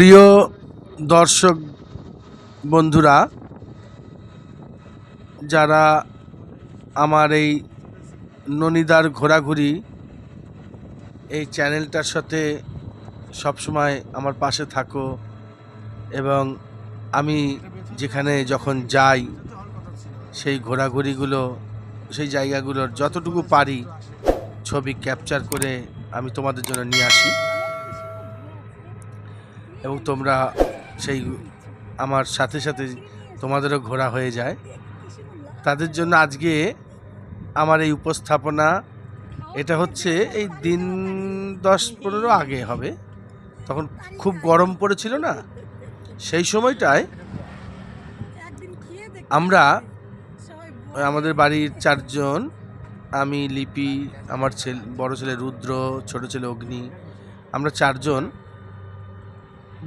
প্রিয় দর্শক বন্ধুরা, যারা আমার এই ননিদার ঘোরাঘুরি এই চ্যানেলটার সাথে সবসময় আমার পাশে থাকো এবং আমি যেখানে যখন যাই, সেই ঘোরাঘুরিগুলো, সেই জায়গাগুলোর যতটুকু পারি ছবি ক্যাপচার করে আমি তোমাদের জন্য নিয়ে আসি। এবং তোমরা সেই আমার সাথে সাথে তোমাদেরও ঘোরা হয়ে যায়। তাদের জন্য আজকে আমার এই উপস্থাপনা, এটা হচ্ছে এই দিন দশ পনেরো আগে হবে। তখন খুব গরম পড়েছিল না? সেই সময়টায় আমরা, আমাদের বাড়ির চারজন, আমি, লিপি, আমার ছেলে, বড় ছেলে রুদ্র, ছোট ছেলে অগ্নি, আমরা চারজন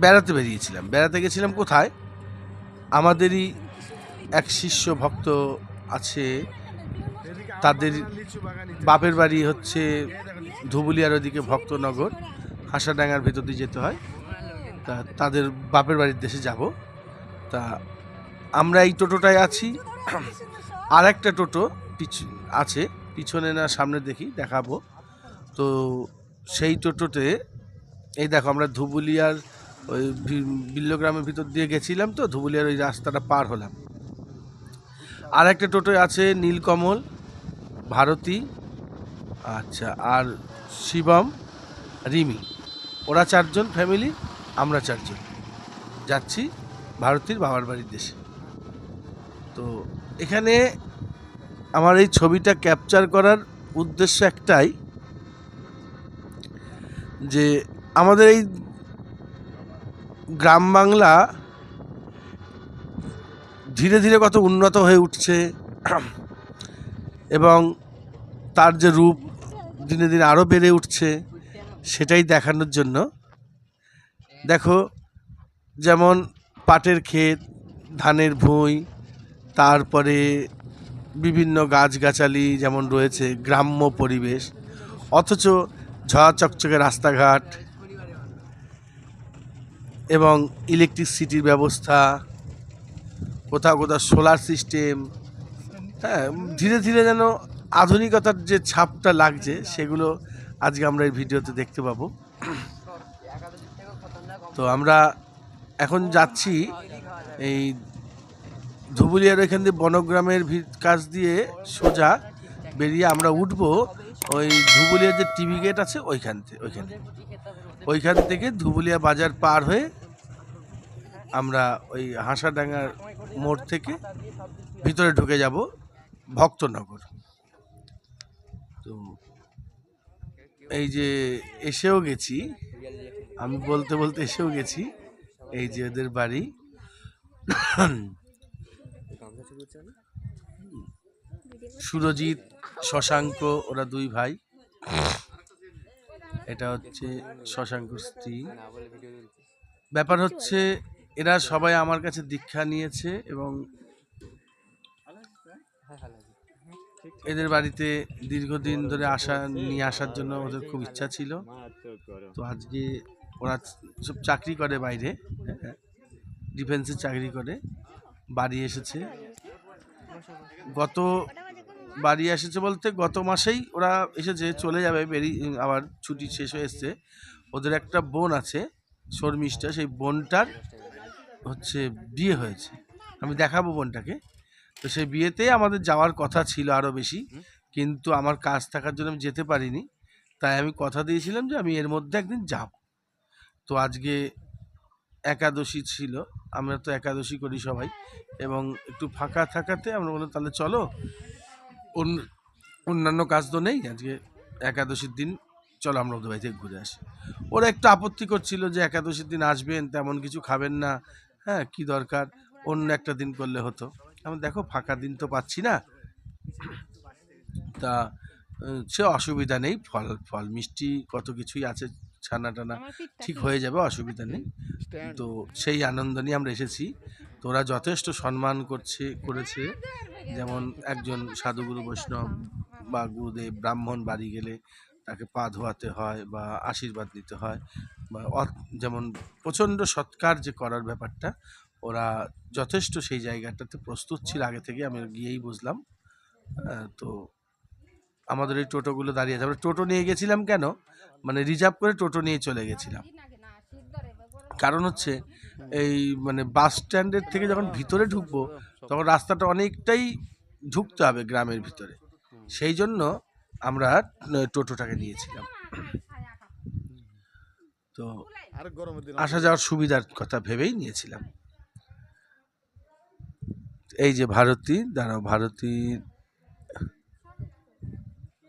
বেড়াতে বেরিয়েছিলাম। বেড়াতে গেছিলাম কোথায়? আমাদেরই এক শিষ্য ভক্ত আছে, তাদের বাপের বাড়ি হচ্ছে ধুবুলিয়ার ওদিকে ভক্তনগর। হাসাডাঙ্গার ভেতর দিয়ে যেতে হয়। তা তাদের বাপের বাড়ির দেশে যাব। তা আমরা এই টোটোটায় আছি। আর একটা টোটো পিছ আছে, পিছনে না সামনে দেখি, দেখাবো। তো সেই টোটোতে, এই দেখো আমরা ধুবুলিয়ার ওই বিল্লগ্রামের ভিতর দিয়ে গেছিলাম তো, ধুবুলিয়ার ওই রাস্তাটা পার হলাম। আর একটা টোটোয় আছে নীলকমল, ভারতী আচ্ছা আর শিবম, রিমি। ওরা চারজন ফ্যামিলি, আমরা চারজন। যাচ্ছি ভারতীর বাবার বাড়ির দেশে। তো এখানে আমার এই ছবিটা ক্যাপচার করার উদ্দেশ্য একটাই যে আমাদের এই গ্রাম বাংলা ধীরে ধীরে কত উন্নত হয়ে উঠছে। এবং তার যে রূপ দিনে দিনে আরও বেড়ে উঠছে, সেটাই দেখানোর জন্য। দেখো, যেমন পাটের ক্ষেত, ধানের ভুঁই, তারপরে বিভিন্ন গাছগাছালি যেমন রয়েছে, গ্রাম্য পরিবেশ, অথচ ঝড় চকচকে রাস্তাঘাট এবং ইলেকট্রিসিটির ব্যবস্থা, কোথাও কোথাও সোলার সিস্টেম হ্যাঁ ধীরে ধীরে যেন আধুনিকতার যে ছাপটা লাগছে, সেগুলো আজকে আমরা এই ভিডিওতে দেখতে পাবো। তো আমরা এখন যাচ্ছি এই ধুবুলিয়ার এখান দিয়ে বনগ্রামের কাছ দিয়ে সোজা বেরিয়ে আমরা উঠবো ওই ধুবুলিয়ার যে টিভি গেট আছে, ওইখান থেকে ওইখানে। ওইখান থেকে ধুবুলিয়া বাজার পার হয়ে আমরা ওই হাঁসাডাঙ্গার মোড় থেকে ভিতরে ঢুকে যাব ভক্তনগর। তো এই যে এসেও গেছি, আমি বলতে বলতে এসেও গেছি, এই যে ওদের বাড়ি। সুরজিৎ, শশাঙ্ক, ওরা দুই ভাই। এটা হচ্ছে শশাঙ্কর স্ত্রী। ব্যাপার হচ্ছে এরা সবাই আমার কাছে দীক্ষা নিয়েছে এবং এদের বাড়িতে দীর্ঘদিন ধরে আসা নিয়ে আসার জন্য ওদের খুব ইচ্ছা ছিল। তো আজকে ওরা সব চাকরি করে বাইরে ডিফেন্সে চাকরি করে বাড়ি এসেছে। গত বাড়ি এসেছে বলতে গত মাসেই ওরা এসেছে, চলে যাবে বেরিয়ে আবার ছুটি শেষ হয়ে এসছে। ওদের একটা বোন আছে শর্মিষ্ঠা সেই বোনটার হচ্ছে বিয়ে হয়েছে। আমি দেখাবো বোনটাকে। তো সেই বিয়েতে আমাদের যাওয়ার কথা ছিল আরও বেশি, কিন্তু আমার কাজ থাকার জন্য আমি যেতে পারিনি। তাই আমি কথা দিয়েছিলাম যে আমি এর মধ্যে একদিন যাব। তো আজকে একাদশী ছিল, আমরা তো একাদশী করি সবাই, এবং একটু ফাঁকা থাকাতে আমরা বললাম, তাহলে চলো অন্যান্য কাজ তো নেই আজকে একাদশীর দিন চলো আমরা ওদের বাড়ি থেকে ঘুরে আসি। ওরা একটু আপত্তি করছিল যে একাদশীর দিন আসবেন তেমন কিছু খাবেন না হ্যাঁ কি দরকার? অন্য একটা দিন করলে হতো। আমি দেখো ফাঁকা দিন তো পাচ্ছি না। তা সে অসুবিধা নেই ফল ফল মিষ্টি কত কিছুই আছে ছানা টানা ঠিক হয়ে যাবে অসুবিধা নেই। তো সেই আনন্দ নিয়ে আমরা এসেছি। তো ওরা যথেষ্ট সম্মান করছে, করেছে। যেমন একজন সাধুগুরু বৈষ্ণব বা গুরুদেব ব্রাহ্মণ বাড়ি গেলে তাকে পা ধোয়াতে হয় বা আশীর্বাদ নিতে হয় বা যেমন প্রচণ্ড সৎকার যে করার ব্যাপারটা, ওরা যথেষ্ট সেই জায়গাটাতে প্রস্তুত ছিল আগে থেকে, আমি গিয়েই বুঝলাম। তো আমাদের এই টোটোগুলো দাঁড়িয়ে আছে। আমরা টোটো নিয়ে গেছিলাম কেন? মানে রিজার্ভ করে টোটো নিয়ে চলে গেছিলাম। কারণ হচ্ছে এই মানে বাস স্ট্যান্ডের থেকে যখন ভিতরে ঢুকবো তখন রাস্তাটা অনেকটাই ঢুকতে হবে গ্রামের ভিতরে। সেই জন্য আমরা টোটোটাকে নিয়েছিলাম। তো আসা যাওয়ার সুবিধার কথা ভেবেই নিয়েছিলাম। এই যে ভারতী দাঁড়াও ভারতী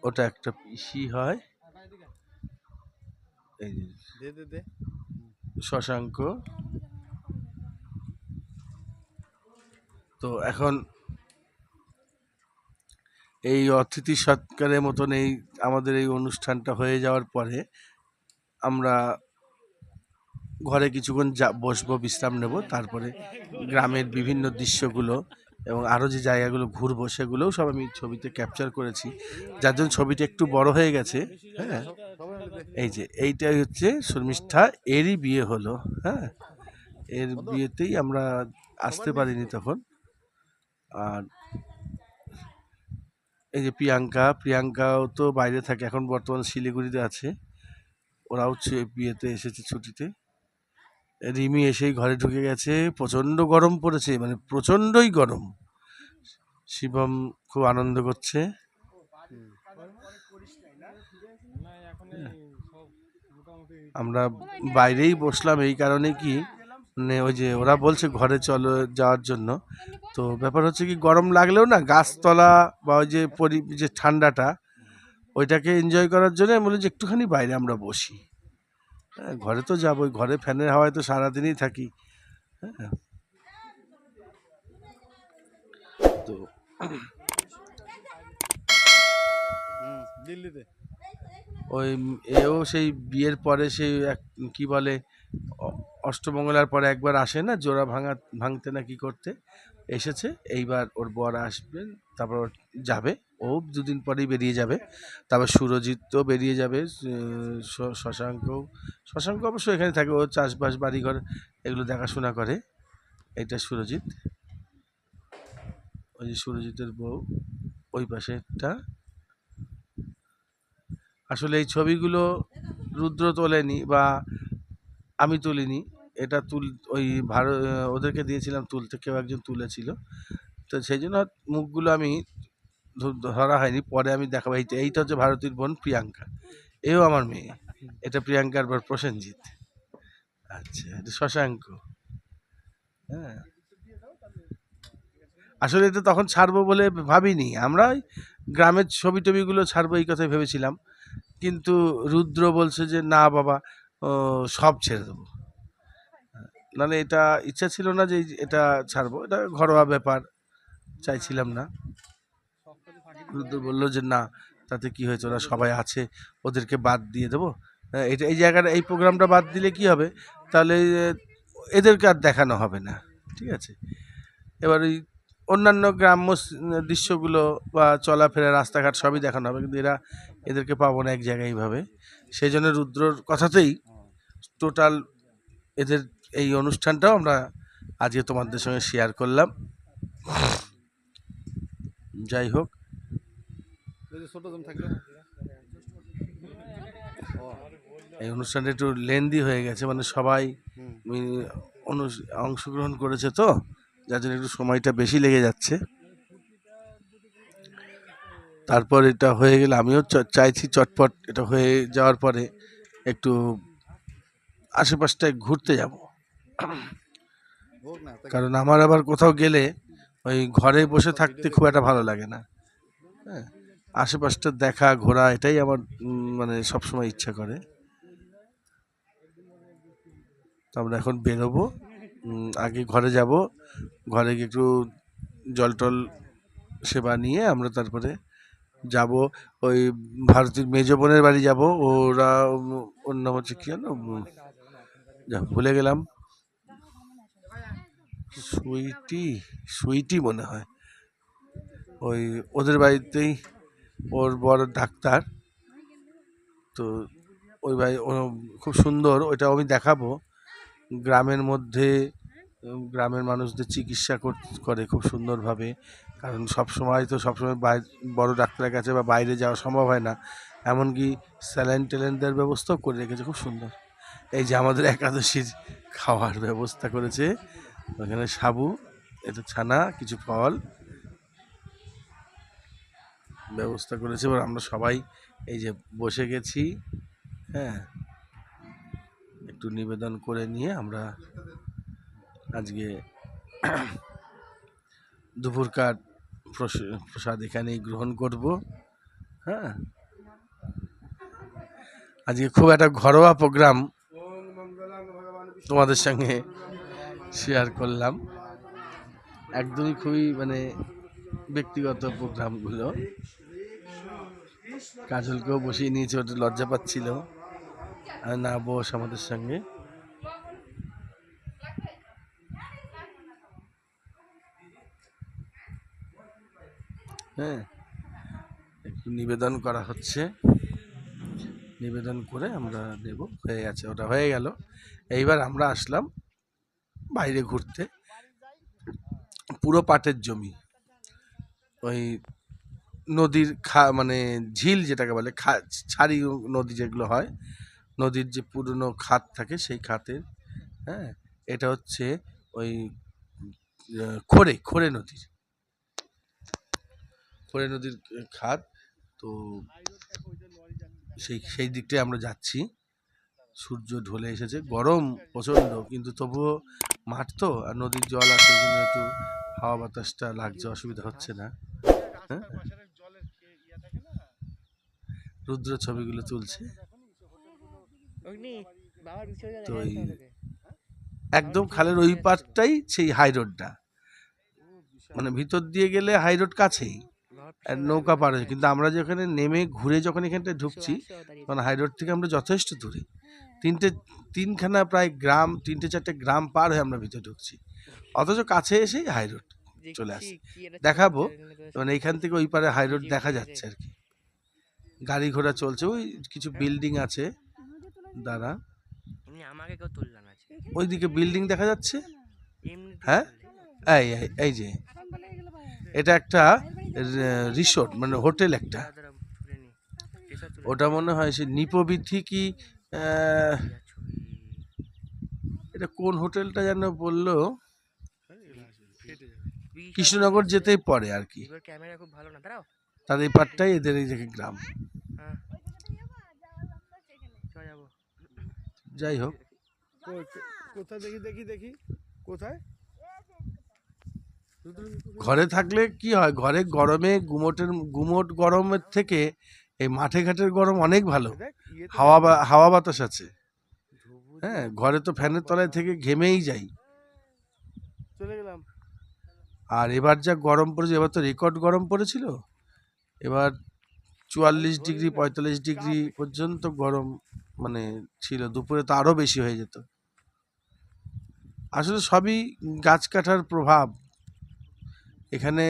ওটা একটা পিসি হয়। এই শশাঙ্ক। তো এখন এই অতিথি সৎকারের মতন এই আমাদের এই অনুষ্ঠানটা হয়ে যাওয়ার পরে আমরা ঘরে কিছুক্ষণ যা বসবো, বিশ্রাম নেব, তারপরে গ্রামের বিভিন্ন দৃশ্যগুলো এবং আরও যে জায়গাগুলো ঘুরবো সেগুলোও সব আমি ছবিতে ক্যাপচার করেছি। যার জন্য ছবিটা একটু বড় হয়ে গেছে হ্যাঁ? এই যে, এইটাই হচ্ছে শর্মিষ্ঠা। এরই বিয়ে হলো হ্যাঁ? এর বিয়েতেই আমরা আসতে পারিনি তখন। আর এই যে প্রিয়াঙ্কা, প্রিয়াঙ্কাও তো বাইরে থাকে, এখন বর্তমান শিলিগুড়িতে আছে। ওরাও বিয়েতে এসেছে ছুটিতে। রিমি এসেই ঘরে ঢুকে গেছে। প্রচণ্ড গরম পড়েছে মানে প্রচণ্ডই গরম। শিবম খুব আনন্দ করছে। আমরা বাইরেই বসলাম এই কারণে কি মানে ওই যে ওরা বলছে ঘরে চলো, যাওয়ার জন্য। তো ব্যাপার হচ্ছে কি, গরম লাগলেও না গাছতলা বা ওই যে পরি, যে ঠান্ডাটা, ওইটাকে এনজয় করার জন্য আমি বলি যে একটুখানি বাইরে আমরা বসি। হ্যাঁ ঘরে তো যাবোই, ঘরে ফ্যানের হাওয়ায় তো সারাদিনই থাকি। হ্যাঁ। তো দিল্লিতে। ওই এও সেই বিয়ের পরে সেই এক, কী বলে অষ্টমঙ্গলার পরে একবার আসে না, জোড়া ভাঙা, ভাঙতে না কি করতে? এসেছে, এইবার ওর বর আসবেন তারপর যাবে, ও দুদিন পরেই বেরিয়ে যাবে। তারপর সুরজিৎ তো বেরিয়ে যাবে শশাঙ্ক শশাঙ্ক অবশ্য এখানে থাকে, ও চাষবাস, বাড়িঘর এগুলো দেখাশোনা করে। এটা সুরজিৎ। ওই যে সুরজিতের বউ, ওই পাশেরটা। আসলে এই ছবিগুলো রুদ্র তোলেনি বা আমি তুলিনি। এটা তুল, ওই ভারত, ওদেরকে দিয়েছিলাম তুলতে, কেউ একজন তুলেছিল। তো সেই জন্য মুখগুলো আমি ধরা হয়নি, পরে আমি দেখাবো। এইটা এইটা হচ্ছে ভারতীর বোন প্রিয়াঙ্কা। এও আমার মেয়ে। এটা প্রিয়াঙ্কার বর প্রসেনজিৎ। আচ্ছা এটা শশাঙ্ক। হ্যাঁ। আসলে এটা তখন ছাড়বো বলে ভাবিনি। আমরা গ্রামের ছবি টবিগুলো ছাড়বো এই কথাই ভেবেছিলাম। কিন্তু রুদ্র বলছে যে, না বাবা সব ছেড়ে দেবো। নাহলে এটা ইচ্ছা ছিল না যে, এটা ছাড়বো। এটা ঘরোয়া ব্যাপার, চাইছিলাম না। রুদ্র বলল যে, না, তাতে কি হয়েছে? ওরা সবাই আছে, ওদেরকে বাদ দিয়ে দেবো। এটা এই জায়গাটা, এই প্রোগ্রামটা বাদ দিলে কি হবে? তাহলে এদেরকে আর দেখানো হবে না, ঠিক আছে? এবার ওই অন্যান্য গ্রাম্য দৃশ্যগুলো বা চলাফেরা রাস্তাঘাট সবই দেখানো হবে কিন্তু এরা এদেরকে পাবো না এক জায়গায় এইভাবে। সেই জন্য রুদ্রর কথাতেই টোটাল এদের এই অনুষ্ঠানটাও আমরা আজকে তোমাদের সঙ্গে শেয়ার করলাম। যাই হোক। এই অনুষ্ঠানটা একটু লেন্দি হয়ে গেছে মানে সবাই অংশগ্রহণ করেছে তো? যার জন্য একটু সময়টা বেশি লেগে যাচ্ছে। তারপর এটা হয়ে গেলে আমিও চাইছি চটপট এটা হয়ে যাওয়ার পরে একটু আশেপাশটায় ঘুরতে যাব। কারণ আমার আবার কোথাও গেলে ওই ঘরে বসে থাকতে খুব একটা ভালো লাগে না। হ্যাঁ আশেপাশটা দেখা, ঘোরা এটাই আমার মানে সবসময় ইচ্ছা করে। তো আমরা এখন বেরোবো আগে ঘরে যাব ঘরে গিয়ে একটু জল টল সেবা নিয়ে আমরা তারপরে যাব। ওই ভারতীর মেজ বোনের বাড়ি যাব। ওরা, ওর নাম হচ্ছে কি জানো? ভুলে গেলাম। সুইটি সুইটি মনে হয়। ওই ওদের বাড়িতেই ওর বড় ডাক্তার। তো ওই ও খুব সুন্দর। ওইটা আমি দেখাবো। গ্রামের মধ্যে গ্রামের মানুষদের চিকিৎসা কর- খুব সুন্দরভাবে। কারণ সব সময় তো সবসময় বাইরে বড় ডাক্তারের কাছে বা বাইরে যাওয়া সম্ভব হয় না। এমনকি স্যালাইন ট্যালাইন দেওয়ার ব্যবস্থাও করে রেখেছে, খুব সুন্দর। এই যে আমাদের একাদশীর খাওয়ার ব্যবস্থা করেছে, ওখানে সাবু, এটা ছানা, কিছু ফল ব্যবস্থা করেছে। এবার আমরা সবাই এই যে বসে গেছি হ্যাঁ। একটু নিবেদন করে নিয়ে আমরা আজকে দুপুরকার প্রস- প্রসাদ এখানেই গ্রহণ করব হ্যাঁ? আজকে খুব একটা ঘরোয়া প্রোগ্রাম তোমাদের সঙ্গে শেয়ার করলাম। একদমই খুবই মানে ব্যক্তিগত প্রোগ্রামগুলো। কাজলকেও বসিয়ে নিয়েছে, ওটা লজ্জা পাচ্ছিল। আর না বস আমাদের সঙ্গে। হ্যাঁ। একটু নিবেদন করা হচ্ছে। নিবেদন করে আমরা দেব। হয়ে গেছে, ওটা হয়ে গেল। এইবার আমরা আসলাম বাইরে ঘুরতে। পুরো পাটের জমি। ওই নদীর খা মানে ঝিল যেটাকে বলে, খা, ছাড়ি নদী যেগুলো হয়, নদীর যে পুরনো খাত থাকে সেই খাতের হ্যাঁ এটা হচ্ছে ওই খোরে খোরে নদীর। খোরে নদীর খাত তো সেই সেই দিকটায় আমরা যাচ্ছি। সূর্য ঢলে এসেছে। গরম প্রচণ্ড কিন্তু তবুও মাঠ তো আর নদীর জল আছে জন্য একটু হাওয়া বাতাসটা লাগছে অসুবিধা হচ্ছে না। হ্যাঁ? রুদ্র ছবিগুলো তুলছে। তো। একদম খালের ওই পারটাই সেই হাই রোডটা। মানে ভিতর দিয়ে গেলে হাই রোড কাছেই। নৌকা পার। হয়েছে। কিন্তু আমরা যেখানে নেমে ঘুরে যখন এখানটায় ঢুকছি আসো, আসো, তখন হাই রোড থেকে আমরা যথেষ্ট দূরে। তিনটে তিনখানা প্রায় গ্রাম তিনটে চারটে গ্রাম পার হয়ে আমরা ভিতরে ঢুকছি। অথচ কাছে এসেই হাই রোড চলে একটা দেখাবো, মানে এইখান থেকে ওই পারে হাই রোড দেখা। যাচ্ছে আর কি গাড়ি ঘোড়া চলছে ওই কিছু বিল্ডিং আছে। দাঁড়া। ওইদিকে বিল্ডিং দেখা যাচ্ছে। হ্যাঁ? এই এই এই যে। এটা একটা রিসোর্ট মানে হোটেল একটা। ওটা মনে হয় সে নিপবিথি কি। এটা কোন হোটেলটা যেন বলল? কৃষ্ণনগর যেতেই পড়ে আর কি। এবার ক্যামেরা খুব ভালো না দাঁড়াও। তার এই পারটাই এদের এই গ্রাম। হ্যাঁ। যাই হোক। কোথায় দেখি দেখি দেখি। কোথায়? ঘরে থাকলে কি হয়? ঘরে গরমে গুমোটের গুমোট গরমের থেকে এই মাঠে ঘাটের গরম অনেক ভালো। ইয়ে হাওয়া হাওয়া বাতাস আছে। হ্যাঁ ঘরে তো ফ্যানের তলায় থেকে ঘেমেই যাই। চলে গেলাম। আর এবার যা গরম পড়েছে এবার তো রেকর্ড গরম পড়েছিল। এবার চুয়াল্লিশ ডিগ্রি পঁয়তাল্লিশ ডিগ্রি পর্যন্ত গরম মানে ছিল। দুপুরে তো আরও বেশি হয়ে যেত। আসলে সবই গাছ কাটার প্রভাব। এখানে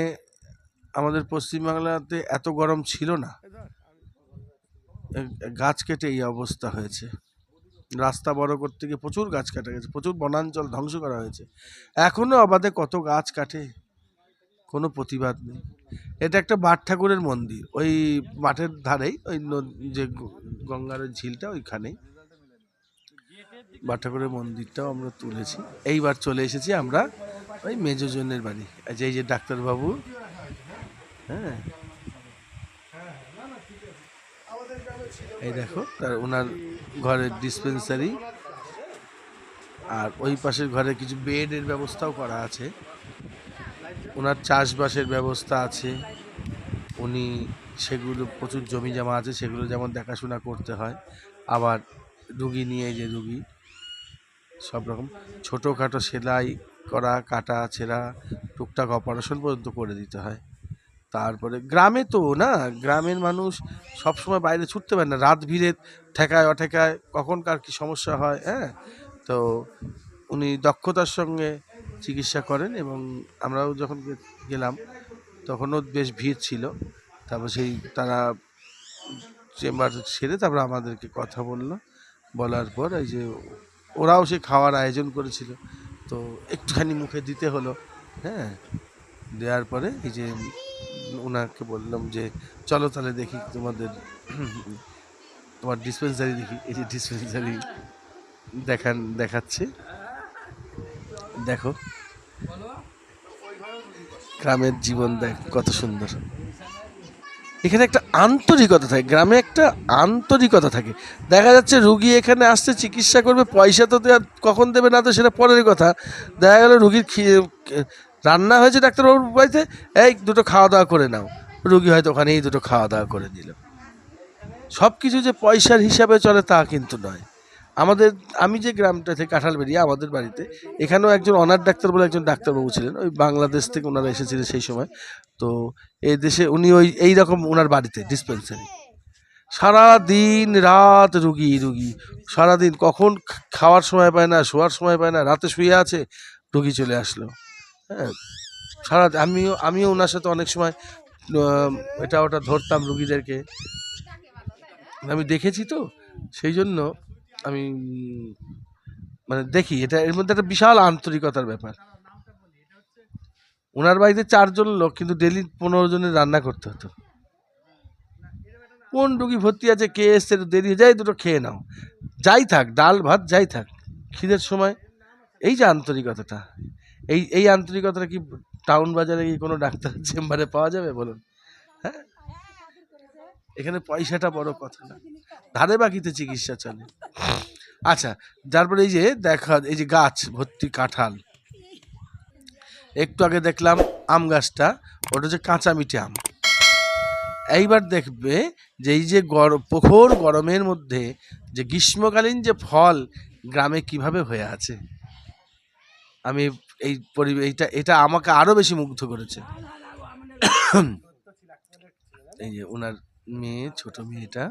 আমাদের পশ্চিমবাংলাতে এত গরম ছিল না। গাছ কেটে এই অবস্থা হয়েছে। রাস্তা বড় করতে গিয়ে প্রচুর গাছ কাটা গেছে, প্রচুর বনাঞ্চল ধ্বংস করা হয়েছে। এখনও অবাধে কত গাছ কাটে, কোনো প্রতিবাদ নেই। এটা একটা বাট ঠাকুরের মন্দির, ওই মাঠের ধারেই, ওই যে গঙ্গার ঝিলটা ওইখানেই। বাট ঠাকুরের মন্দিরটাও আমরা তুলেছি। এইবার চলে এসেছি আমরা ওই মেজজনের বাড়ি, এই যে যে ডাক্তারবাবু। হ্যাঁ। এই দেখো, তার ওনার ঘরের ডিসপেন্সারি আর ওই পাশের ঘরে কিছু বেডের ব্যবস্থাও করা আছে। ওনার চাষবাসের ব্যবস্থা আছে। উনি সেগুলো প্রচুর জমি জমা আছে, সেগুলো যেমন দেখাশোনা করতে হয়। আবার রুগী নিয়ে যে রুগী, সব রকম। ছোটোখাটো সেলাই করা, কাটা, ছেঁড়া, টুকটাক অপারেশন পর্যন্ত করে দিতে হয়। তারপরে গ্রামে তো না, গ্রামের মানুষ সবসময় বাইরে ছুটতে পারে না। রাত ভিড়ে ঠেকায়, অঠেকায় কখন কার কী সমস্যা হয় হ্যাঁ? তো উনি দক্ষতার সঙ্গে চিকিৎসা করেন এবং আমরাও যখন গেলাম, তখনও বেশ ভিড় ছিল। তারপর সেই তারা চেম্বার সেরে তারপর আমাদেরকে কথা বলল। বলার পর এই যে ওরাও সে খাওয়ার আয়োজন করেছিল। তো একটুখানি মুখে দিতে হলো হ্যাঁ? দেওয়ার পরে এই যে ওনাকে বললাম যে, চলো তাহলে দেখি তোমাদের, তোমার ডিসপেন্সারি দেখি। এই যে ডিসপেন্সারি দেখান, দেখাচ্ছে। দেখো, গ্রামের জীবন দেখ, কত সুন্দর। এখানে একটা আন্তরিকতা থাকে, গ্রামে একটা আন্তরিকতা থাকে। দেখা যাচ্ছে রুগী এখানে আসতে চিকিৎসা করবে, পয়সা তো কখন দেবে না তো সেটা পরের কথা। দেখা গেল রুগীর রান্না হয়েছে ডাক্তারবাবুর বাড়িতে, এই দুটো খাওয়া দাওয়া করে নাও। রুগী হয়তো ওখানেই দুটো খাওয়া দাওয়া করে দিল সব কিছু যে পয়সার হিসাবে চলে তা কিন্তু নয়। আমাদের, আমি যে গ্রামটা থেকে কাঁঠাল বেরিয়ে আমাদের বাড়িতে, এখানেও একজন অনার ডাক্তার বলে একজন ডাক্তারবাবু ছিলেন। ওই বাংলাদেশ থেকে ওনারা এসেছিলেন সেই সময়। তো এই দেশে উনি ওই, এই রকম ওনার বাড়িতে ডিসপেন্সারি সারা দিন রাত রুগী রুগী। সারাদিন কখন খাওয়ার সময় পায় না, শোয়ার সময় পায় না, রাতে শুয়ে আছে, রুগী চলে আসলো। হ্যাঁ সারা, আমিও আমিও ওনার সাথে অনেক সময় এটা ওটা ধরতাম রুগীদেরকে। আমি দেখেছি তো, সেই জন্য আমি মানে দেখি, এটা এর মধ্যে একটা বিশাল আন্তরিকতার ব্যাপার। ওনার বাড়িতে চারজন লোক, কিন্তু ডেলি পনেরো জনের রান্না করতে হতো। কোন রুগী ভর্তি আছে, কে এসছে দেরি হয়ে যায় দুটো খেয়ে নাও। যাই থাক, ডাল, ভাত, যাই থাক, খিদের সময়। এই যে আন্তরিকতাটা, এই এই আন্তরিকতাটা কি টাউন বাজারে কি কোনো ডাক্তার চেম্বারে পাওয়া যাবে বলুন? হ্যাঁ? এখানে পয়সাটা বড় কথা না। ধারে বাকিতে চিকিৎসা চলে। আচ্ছা তারপরে এই যে দেখা, এই যে গাছ ভর্তি কাঁঠাল। একটু আগে দেখলাম আম গাছটা, ওটা হচ্ছে কাঁচা মিঠে আম। এইবার দেখবে যে এই যে গরম প্রখর গরমের মধ্যে যে গ্রীষ্মকালীন যে ফল গ্রামে কীভাবে হয়ে আছে। আমি এই পরিবেশ এইটা, এটা আমাকে আরও বেশি মুগ্ধ করেছে। এই যে ওনার মেয়ে, ছোট মেয়েটা।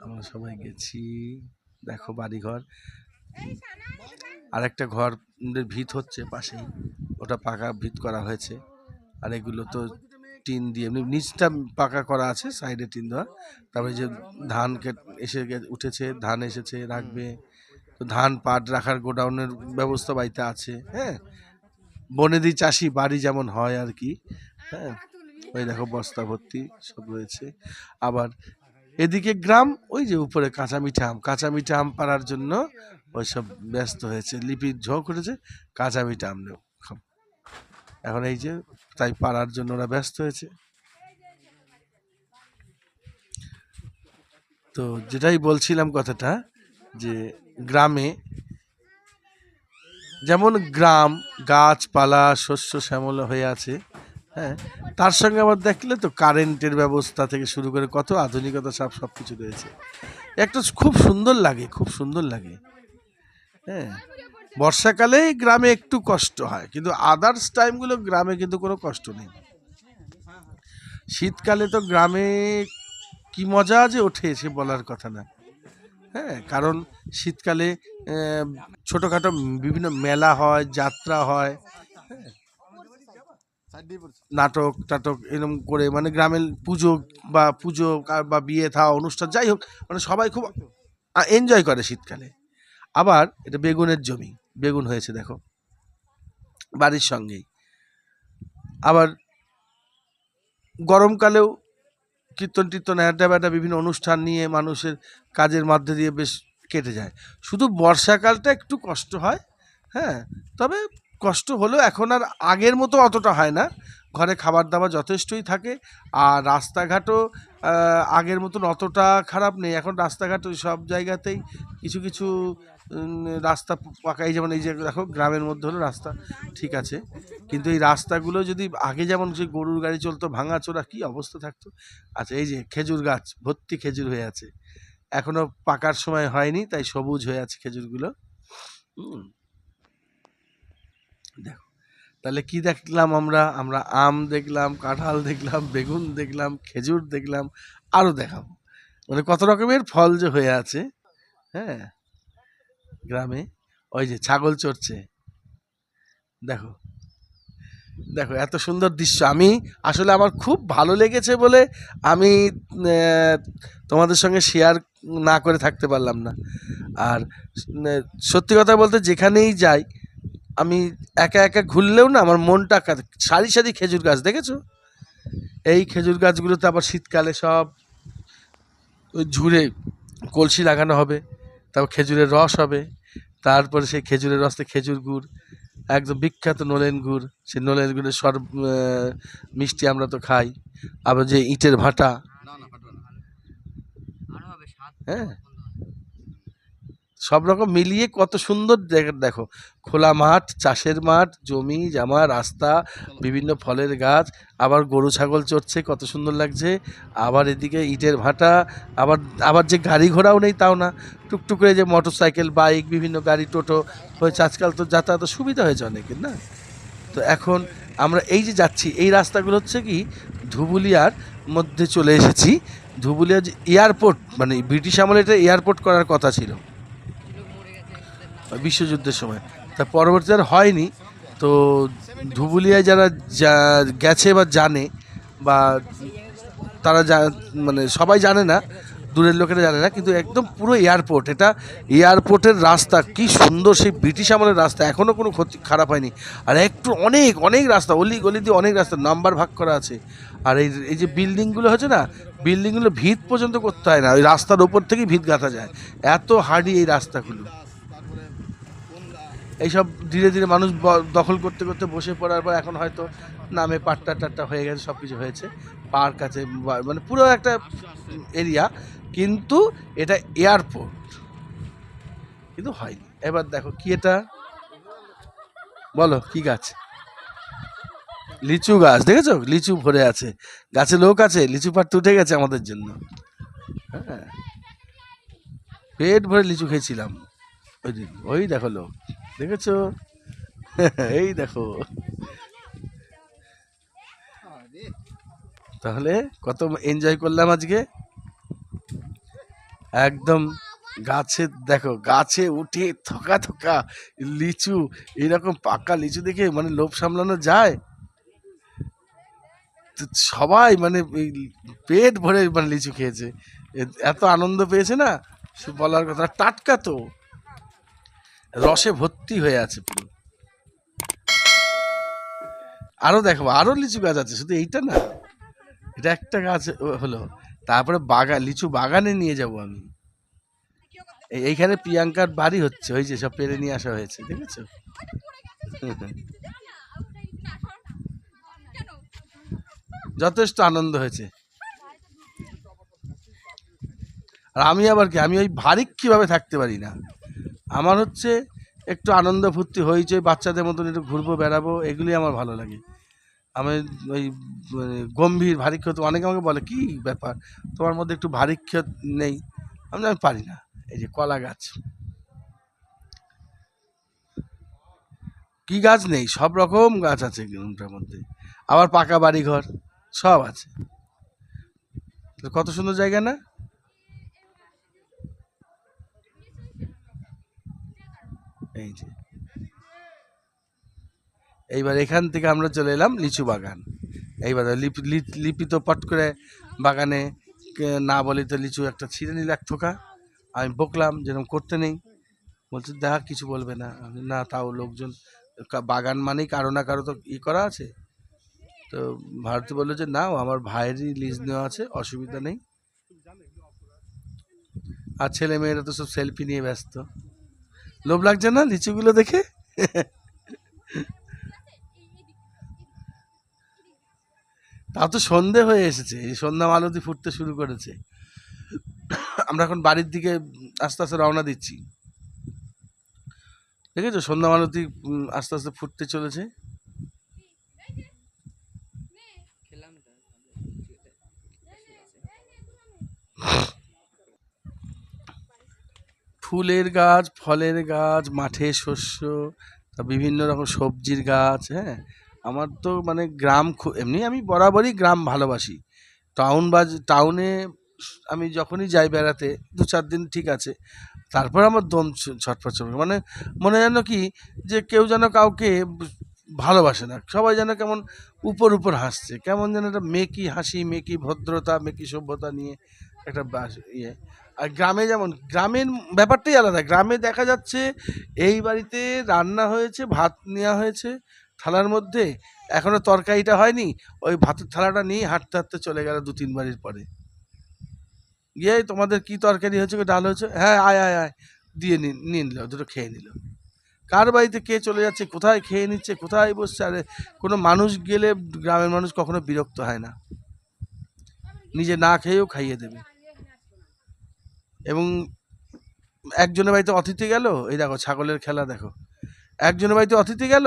আমরা সবাই গেছি। দেখো বাড়িঘর। আর একটা ঘর ভিত হচ্ছে পাশেই। ওটা পাকা ভিত করা হয়েছে। আর এগুলো তো টিন দিয়ে, এমনি নিচটা পাকা করা আছে, সাইডে টিন দেওয়া। তারপরে যে ধান এসে উঠেছে, ধান এসেছে, রাখবে। তো ধান পাট রাখার গোডাউনের ব্যবস্থা বাড়িতে আছে হ্যাঁ? বনেদি চাষি বাড়ি যেমন হয় আর কি হ্যাঁ? ওই দেখো বস্তা ভর্তি সব রয়েছে। আবার এদিকে গ্রাম, ওই যে উপরে কাঁচা মিঠা আম, কাঁচা মিঠা আম পাড়ার জন্য ওই সব ব্যস্ত হয়েছে। লিপির ঝোঁক উঠেছে, কাঁচা মিঠা আম এখন এই যে তাই পাড়ার জন্য ওরা ব্যস্ত হয়েছে। তো যেটাই বলছিলাম কথাটা যে গ্রামে যেমন গ্রাম, গাছপালা, শস্য শ্যামলা হয়ে আছে হ্যাঁ তার সঙ্গে আবার দেখলে তো কারেন্টের ব্যবস্থা থেকে শুরু করে কত আধুনিকতা সব সব কিছু রয়েছে। একটা খুব সুন্দর লাগে খুব সুন্দর লাগে। হ্যাঁ বর্ষাকালে গ্রামে একটু কষ্ট হয় কিন্তু আদার্স টাইমগুলো গ্রামে কিন্তু কোনো কষ্ট নেই। শীতকালে তো গ্রামে কি মজা যে ওঠে সে বলার কথা না। হ্যাঁ কারণ শীতকালে ছোটোখাটো বিভিন্ন মেলা হয় যাত্রা হয়। হ্যাঁ, নাটক টাটক এরকম করে মানে গ্রামের পুজো বা পুজো বা বিয়ে থা অনুষ্ঠান, যাই হোক মানে সবাই খুব এনজয় করে শীতকালে। আবার এটা বেগুনের জমি, বেগুন হয়েছে দেখো, বাড়ির সঙ্গেই। আবার গরমকালেও কীর্তন টীর্তন, আড্ডা ব্যাড্ডা বিভিন্ন অনুষ্ঠান নিয়ে মানুষের কাজের মধ্যে দিয়ে বেশ কেটে যায়। শুধু বর্ষাকালটা একটু কষ্ট হয় হ্যাঁ তবে কষ্ট হলেও এখন আর আগের মতো অতটা হয় না। ঘরে খাবার দাবার যথেষ্টই থাকে আর রাস্তাঘাটও আগের মতন অতটা খারাপ নেই। এখন রাস্তাঘাট সব জায়গাতেই কিছু কিছু রাস্তা পাকাই যেমন এই যে দেখো, গ্রামের মধ্যে হলো রাস্তা, ঠিক আছে। কিন্তু এই রাস্তাগুলো যদি আগে যেমন যে গরুর গাড়ি চলতো, ভাঙাচোরা কী অবস্থা থাকতো? আচ্ছা এই যে খেজুর গাছ, ভর্তি খেজুর হয়ে আছে। এখনও পাকার সময় হয়নি, তাই সবুজ হয়ে আছে খেজুরগুলো। হুম। দেখো। তাহলে কি দেখলাম আমরা? আমরা আম দেখলাম, কাঁঠাল দেখলাম, বেগুন দেখলাম, খেজুর দেখলাম আরও দেখাবো। মানে কত রকমের ফল যে হয়ে আছে হ্যাঁ? গ্রামে। ওই যে ছাগল চড়ছে। দেখো। দেখো, এত সুন্দর দৃশ্য। আমি আসলে আমার খুব ভালো লেগেছে বলে আমি তোমাদের সঙ্গে শেয়ার না করে থাকতে পারলাম না। আর সত্যি কথা বলতে যেখানেই যাই আমি একা একা ঘুরলেও না আমার মনটা সারি সারি খেজুর গাছ দেখেছ? এই খেজুর গাছগুলোতে আবার শীতকালে সব ওই ঝুড়ে কলসি লাগানো হবে তারপর খেজুরের রস হবে তারপরে সেই খেজুরের রসে খেজুর গুড় একদম বিখ্যাত নলেন গুড় সেই নলেন গুড়ের সর মিষ্টি আমরা তো খাই আবার যে ইটের ভাটা। হ্যাঁ? সব রকম মিলিয়ে কত সুন্দর দেখ- দেখো। খোলা মাঠ, চাষের মাঠ, জমি, জামা, রাস্তা, বিভিন্ন ফলের গাছ, আবার গরু, ছাগল চড়ছে, কত সুন্দর লাগছে। আবার এদিকে ইটের ভাটা, আবার আবার যে গাড়ি ঘোড়াও নেই তাও না। টুকটুক করে যে মোটর সাইকেল বাইক, বিভিন্ন গাড়ি, টোটো, হয়েছে। আজকাল তো যাতায়াত সুবিধা হয়েছে অনেকের, না? তো এখন আমরা এই যে যাচ্ছি, এই রাস্তাগুলো হচ্ছে কি, ধুবুলিয়ার মধ্যে চলে এসেছি। ধুবুলিয়া যে এয়ারপোর্ট মানে ব্রিটিশ আমলে এটা এয়ারপোর্ট করার কথা ছিল। বিশ্বযুদ্ধের সময়। তা পরবর্তী আর হয়নি, তো ধুবুলিয়ায় যারা গেছে বা জানে বা তারা মানে সবাই জানে না, দূরের লোকেরা জানে না, কিন্তু একদম পুরো এয়ারপোর্ট, এটা এয়ারপোর্টের রাস্তা, কি সুন্দর সেই ব্রিটিশ আমলের রাস্তা এখনও কোনো ক্ষতি, খারাপ হয়নি। আর একটু অনেক অনেক রাস্তা, অলি গলি দিয়ে অনেক রাস্তা, নাম্বার ভাগ করা আছে। আর এই এই যে বিল্ডিংগুলো হচ্ছে না বিল্ডিংগুলো ভিত পর্যন্ত করতে হয় না, ওই রাস্তার ওপর থেকেই ভিত গাঁথা যায়। এত হার্ডি এই রাস্তাগুলো। এইসব ধীরে ধীরে মানুষ দখল করতে করতে বসে পড়ার পর এখন হয়তো নামে পাট্টা টাট্টা হয়ে গেছে সব কিছু হয়েছে। পার্ক আছে মানে পুরো একটা এরিয়া, কিন্তু এটা এয়ারপোর্ট। কিন্তু হয়নি। এবার দেখো কি এটা? বলো, কি গাছ? লিচু গাছ, দেখেছ? লিচু ভরে আছে। গাছে লোক আছে, লিচু পাড়তে উঠে গেছে আমাদের জন্য। হ্যাঁ। পেট ভরে লিচু খেয়েছিলাম। ওই দিন। ওই দেখো লোক। দেখেছ? এই দেখো। তাহলে কত এনজয় করলাম আজকে? একদম গাছে, দেখো, গাছে উঠে থকা থকা লিচু এইরকম পাকা লিচু দেখে মানে লোভ সামলানো যায়? সবাই মানে পেট ভরে মানে লিচু খেয়েছে। এত আনন্দ পেয়েছে না? বলার কথা, টাটকা তো। রসে ভর্তি হয়ে আছে পুরো। আরও দেখো, আরও লিচু গাছ আছে, শুধু এইটা না, এটা একটা গাছ হলো। তারপরে বাগান লিচু বাগানে নিয়ে যাব আমি। এই- এইখানে প্রিয়াঙ্কার বাড়ি হচ্ছে, ওই যে সব পেরে নিয়ে আসা হয়েছে, দেখেছ? যথেষ্ট আনন্দ হয়েছে। আর আমি আবার কি, আমি ওই ভারিক্কিভাবে থাকতে পারি না? আমার হচ্ছে একটু আনন্দ ফুর্তি হয়েছে বাচ্চাদের মতন একটু ঘুরবো, বেড়াবো, এগুলি আমার ভালো লাগে। আমি ওই মানে গম্ভীর ভারিক্ষ তো অনেকে আমাকে বলে, কি ব্যাপার? তোমার মধ্যে একটু ভারিক্ষ নেই? আমি আমি পারি না। এই যে কলা গাছ। কি গাছ নেই? সব রকম গাছ আছে রুমটার মধ্যে। আবার পাকা বাড়ি ঘর সব আছে। কত সুন্দর জায়গা না? এই যে। এইবার এখান থেকে আমরা চলে এলাম লিচু বাগান। এইবার লিপি তো পট করে বাগানে না বলি তো লিচু একটা ছিঁড়ে নিল এক থোকা। আমি বকলাম, যেরকম করতে নেই। বলছে, দেখা, কিছু বলবে না। না, তাও লোকজন বাগান মানেই কারও না কারও তো ই করা আছে। তো ভারতী বলল যে, নাও, আমার ভাইয়েরই লিজ নেওয়া আছে, অসুবিধা নেই। আর ছেলে মেয়েরা তো সব সেলফি নিয়ে ব্যস্ত। লোভ লাগছে না লিচুগুলো দেখে? তাও তো সন্ধে হয়ে এসেছে, এই সন্ধ্যা মালতি ফুটতে শুরু করেছে। আমরা এখন বাড়ির দিকে আস্তে আস্তে রওনা দিচ্ছি। দেখেছ? সন্ধ্যা মালতি আস্তে আস্তে ফুটতে চলেছে। খেলাম তো ফুলের গাছ, ফলের গাছ, মাঠে শস্য বিভিন্ন রকম সবজির গাছ হ্যাঁ? আমার তো মানে গ্রাম খু- এমনি আমি বরাবরই গ্রাম ভালোবাসি। টাউন বা টাউনে আমি যখনই যাই বেড়াতে, দু চার দিন ঠিক আছে, তারপর আমার দম ছটফট ছটফট মানে মনে যেন কি, যে কেউ যেন কাউকে ভালোবাসে না, সবাই যেন কেমন উপর উপর হাসছে, কেমন যেন একটা মেকি হাসি, মেকি ভদ্রতা, মেকি সভ্যতা নিয়ে একটা ইয়ে। আর গ্রামে যেমন, গ্রামের ব্যাপারটাই আলাদা। গ্রামে দেখা যাচ্ছে এই বাড়িতে রান্না হয়েছে, ভাত নেওয়া হয়েছে, থালার মধ্যে। এখনও তরকারিটা হয়নি, ওই ভাতের থালাটা নিয়ে হাঁটতে হাঁটতে চলে গেল দু তিন বাড়ির পরে। গিয়ে তোমাদের কি তরকারি হয়েছে ডাল হয়েছে? হ্যাঁ আয় আয় আয়। দিয়ে নিয়ে নিল, দুটো খেয়ে নিল। কার বাড়িতে কে চলে যাচ্ছে, কোথায় খেয়ে নিচ্ছে, কোথায় বসছে? আরে, কোনো মানুষ গেলে গ্রামের মানুষ কখনো বিরক্ত হয় না। নিজে না খেয়েও খাইয়ে দেবে। এবং একজনের বাড়িতে অতিথি গেল এই দেখো ছাগলের খেলা দেখো। একজনের বাড়িতে অতিথি গেল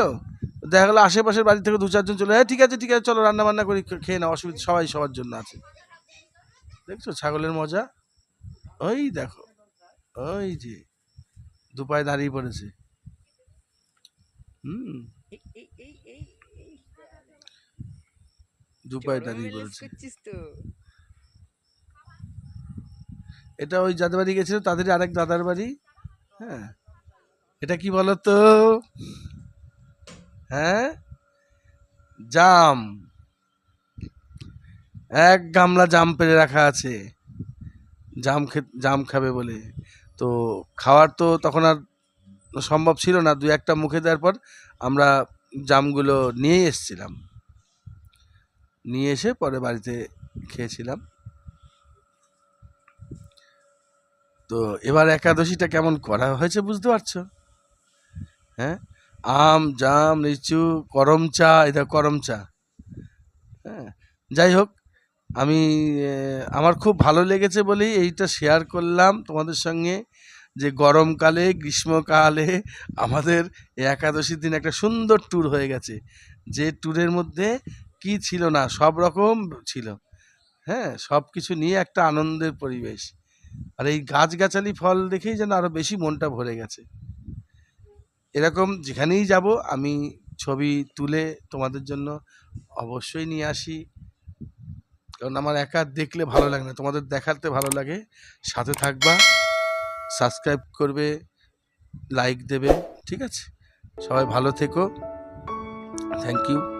দেখা গেলো আশেপাশের বাড়ি থেকে দু চারজন চলে হ্যাঁ ঠিক আছে ঠিক আছে চলো রান্না বান্না করি খেয়ে নাও অসুবিধা সবাই সবার জন্য আছে। দেখছ? ছাগলের মজা। ওই দেখো ওই যে দুপায়ে দাঁড়িয়ে পড়েছে। হুম। দুপায়ে দাঁড়িয়ে পড়েছে। এটা ওই যাদের বাড়ি গেছিল তাদের আরেক দাদার বাড়ি। হ্যাঁ। এটা কি বলো তো হ্যাঁ? জাম। এক গামলা জাম পেরে রাখা আছে। জাম জাম খাবে বলে। তো খাওয়ার তো তখন আর সম্ভব ছিল না। দু একটা মুখে দেওয়ার পর আমরা জামগুলো নিয়ে এসেছিলাম। নিয়ে এসে পরে বাড়িতে খেয়েছিলাম। তো এবার একাদশীটা কেমন করা হয়েছে বুঝতে পারছ? হ্যাঁ? আম, জাম, লিচু, করম চা এটা করম চা। হ্যাঁ? যাই হোক, আমি আমার খুব ভালো লেগেছে বলেই এইটা শেয়ার করলাম তোমাদের সঙ্গে যে গরমকালে, গ্রীষ্মকালে আমাদের একাদশীর দিন একটা সুন্দর ট্যুর হয়ে গেছে। যে ট্যুরের মধ্যে কি ছিল না, সব রকম ছিল। হ্যাঁ? সব কিছু নিয়ে একটা আনন্দের পরিবেশ। আর এই গাছগাছালি ফল দেখেই যেন আরও বেশি মনটা ভরে গেছে। এরকম যেখানেই যাব, আমি ছবি তুলে তোমাদের জন্য অবশ্যই নিয়ে আসি। কারণ আমার একা দেখলে ভালো লাগে না, তোমাদের দেখাতে ভালো লাগে। সাথে থাকবা, সাবস্ক্রাইব করবে, লাইক দেবে, ঠিক আছে? সবাই ভালো থেকো। Thank you.